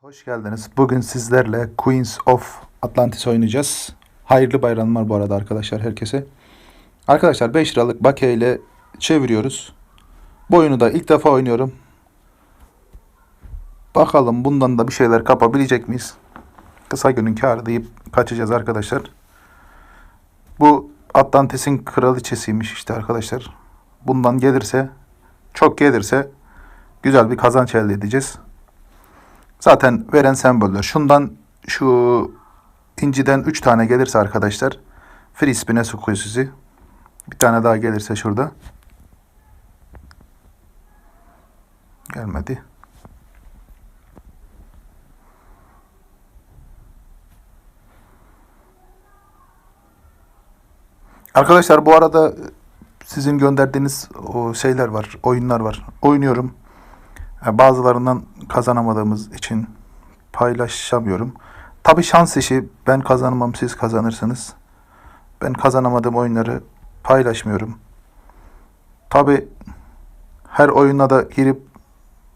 Hoş geldiniz. Bugün sizlerle Queens of Atlantis oynayacağız. Hayırlı bayramlar bu arada arkadaşlar herkese. Arkadaşlar 5 liralık bakiye ile çeviriyoruz. Bu oyunu da ilk defa oynuyorum. Bakalım bundan da bir şeyler kapabilecek miyiz? Kısa günün kârı deyip kaçacağız arkadaşlar. Bu Atlantis'in kraliçesiymiş işte arkadaşlar. Bundan gelirse, çok gelirse güzel bir kazanç elde edeceğiz. Zaten veren semboller. Şundan şu inciden 3 tane gelirse arkadaşlar free spin'e sokuyor sizi. Bir tane daha gelirse şurada. Gelmedi. Arkadaşlar bu arada sizin gönderdiğiniz o şeyler var, oyunlar var. Oynuyorum. Bazılarından kazanamadığımız için paylaşamıyorum. Tabi şans işi. Ben kazanmam, siz kazanırsınız. Ben kazanamadığım oyunları paylaşmıyorum. Tabi her oyuna da girip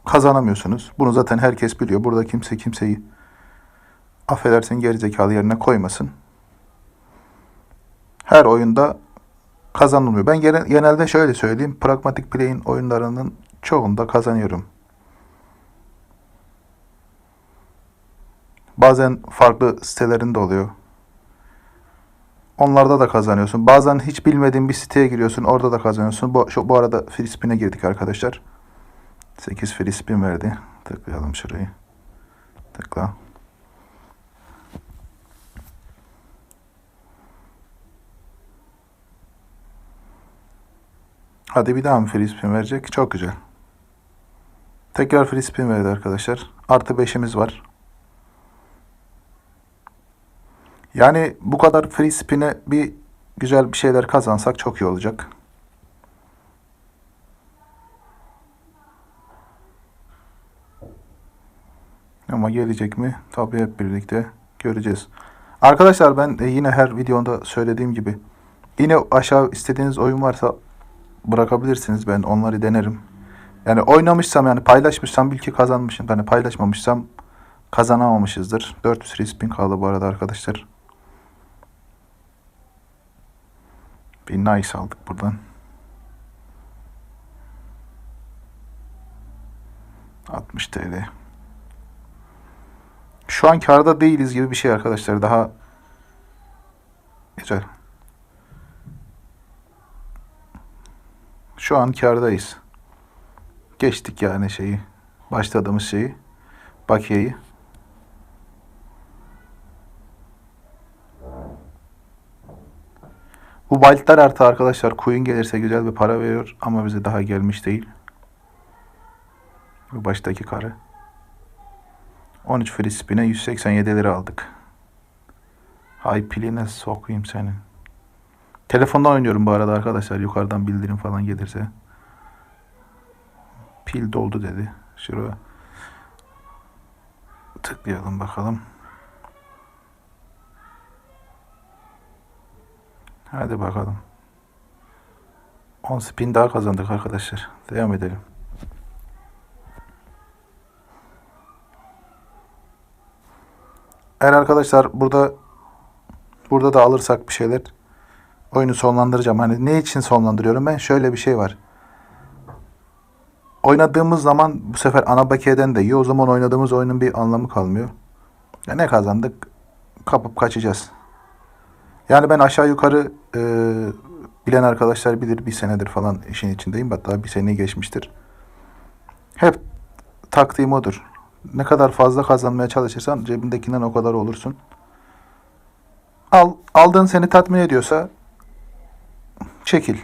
kazanamıyorsunuz. Bunu zaten herkes biliyor. Burada kimse kimseyi affedersin gerizekalı yerine koymasın. Her oyunda kazanılmıyor. Ben gene- genelde şöyle söyleyeyim. Pragmatic Play'in oyunlarının çoğunda kazanıyorum. Bazen farklı sitelerinde oluyor. Onlarda da kazanıyorsun. Bazen hiç bilmediğin bir siteye giriyorsun. Orada da kazanıyorsun. Bu, şu, bu arada free spin'e girdik arkadaşlar. 8 free spin verdi. Tıklayalım şurayı. Tıkla. Hadi bir daha mı free spin verecek? Çok güzel. Tekrar free spin verdi arkadaşlar. Artı 5'imiz var. Yani bu kadar free spin'e bir güzel bir şeyler kazansak çok iyi olacak. Ama gelecek mi? Tabii hep birlikte göreceğiz. Arkadaşlar ben yine her videomda söylediğim gibi yine aşağı istediğiniz oyun varsa bırakabilirsiniz. Ben onları denerim. Yani oynamışsam yani paylaşmışsam bil ki kazanmışım. Hani paylaşmamışsam kazanamamışızdır. 400 free spin kaldı bu arada arkadaşlar. Bir nice aldık buradan. 60 TL. Şu an karda değiliz gibi bir şey arkadaşlar. Daha güzel. Şu an kardayız. Geçtik yani şeyi. Başladığımız şeyi. Bakiyeyi. Bu Wild'lar artı arkadaşlar Queen gelirse güzel bir para veriyor ama bize daha gelmiş değil. Bu baştaki karı. 13 free spin'e 187 lira aldık. Hay piline sokayım senin. Telefondan oynuyorum bu arada arkadaşlar. Yukarıdan bildirim falan gelirse. Pil doldu dedi. Şuraya tıklayalım bakalım. Hadi bakalım. 10 spin daha kazandık arkadaşlar. Devam edelim. Eğer arkadaşlar burada burada da alırsak bir şeyler oyunu sonlandıracağım. Hani ne için sonlandırıyorum ben? Şöyle bir şey var. Oynadığımız zaman bu sefer ana bakiyeden de iyi. O zaman oynadığımız oyunun bir anlamı kalmıyor. Ya ne kazandık? Kapıp kaçacağız. Yani ben aşağı yukarı e, bilen arkadaşlar bilir bir senedir falan işin içindeyim. Hatta bir seneyi geçmiştir. Hep taktiğim odur. Ne kadar fazla kazanmaya çalışırsan cebindekinden o kadar olursun. Al, aldığın seni tatmin ediyorsa çekil.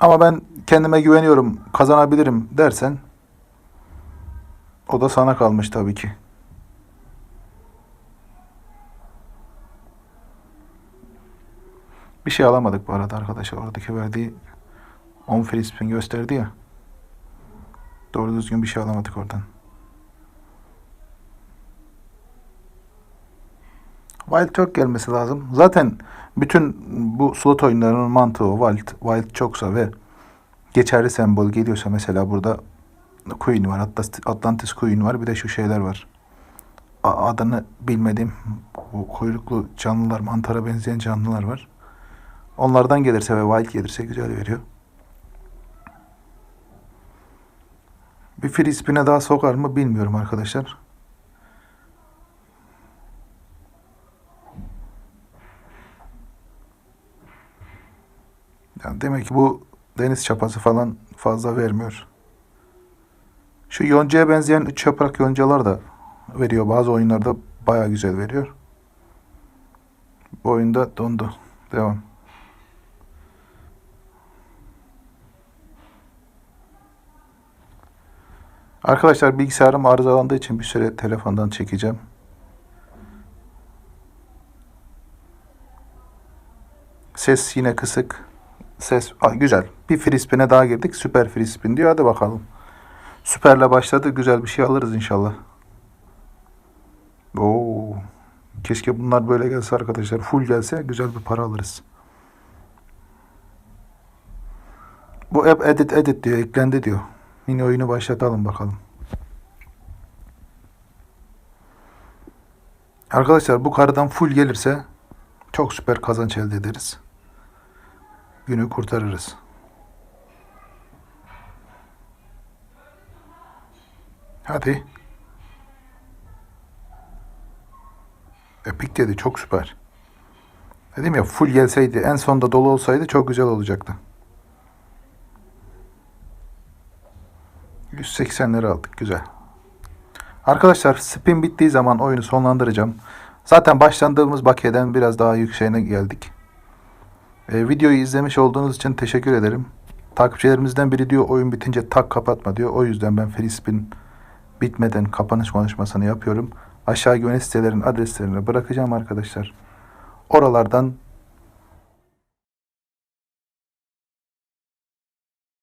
Ama ben kendime güveniyorum, kazanabilirim dersen o da sana kalmış tabii ki. Bir şey alamadık bu arada arkadaşlar. Oradaki verdiği 10 free spin gösterdi ya. Doğru düzgün bir şey alamadık oradan. Wild çok gelmesi lazım. Zaten bütün bu slot oyunlarının mantığı. Wild, Wild çoksa ve geçerli sembol geliyorsa mesela burada Queen var. Atlas- Atlantis Queen var. Bir de şu şeyler var. Adını bilmediğim bu kuyruklu canlılar, mantara benzeyen canlılar var. Onlardan gelirse ve wild gelirse güzel veriyor. Bir free spin'e daha sokar mı bilmiyorum arkadaşlar. Yani demek ki bu deniz çapası falan fazla vermiyor. Şu yoncaya benzeyen üç yaprak yoncalar da veriyor. Bazı oyunlarda baya güzel veriyor. Bu oyunda dondu. Devam. Arkadaşlar bilgisayarım arızalandığı için bir süre telefondan çekeceğim. Ses yine kısık. Ses Aa, güzel. Bir free spin'e daha girdik. Süper free spin diyor. Hadi bakalım. Süperle başladı. Güzel bir şey alırız inşallah. Oo. Keşke bunlar böyle gelse arkadaşlar. Full gelse güzel bir para alırız. Bu app edit edit diyor. Eklendi diyor. Mini oyunu başlatalım bakalım. Arkadaşlar bu karıdan full gelirse çok süper kazanç elde ederiz. Günü kurtarırız. Hadi. Epic dedi çok süper. Dedim ya full gelseydi en sonda dolu olsaydı çok güzel olacaktı. 180 lira aldık güzel. Arkadaşlar spin bittiği zaman oyunu sonlandıracağım. Zaten başlandığımız bakiyeden biraz daha yükseğine geldik. E, videoyu izlemiş olduğunuz için teşekkür ederim. Takipçilerimizden biri diyor oyun bitince tak kapatma diyor. O yüzden ben free spin bitmeden kapanış konuşmasını yapıyorum. Aşağı güvenlik sitelerin adreslerini bırakacağım arkadaşlar. Oralardan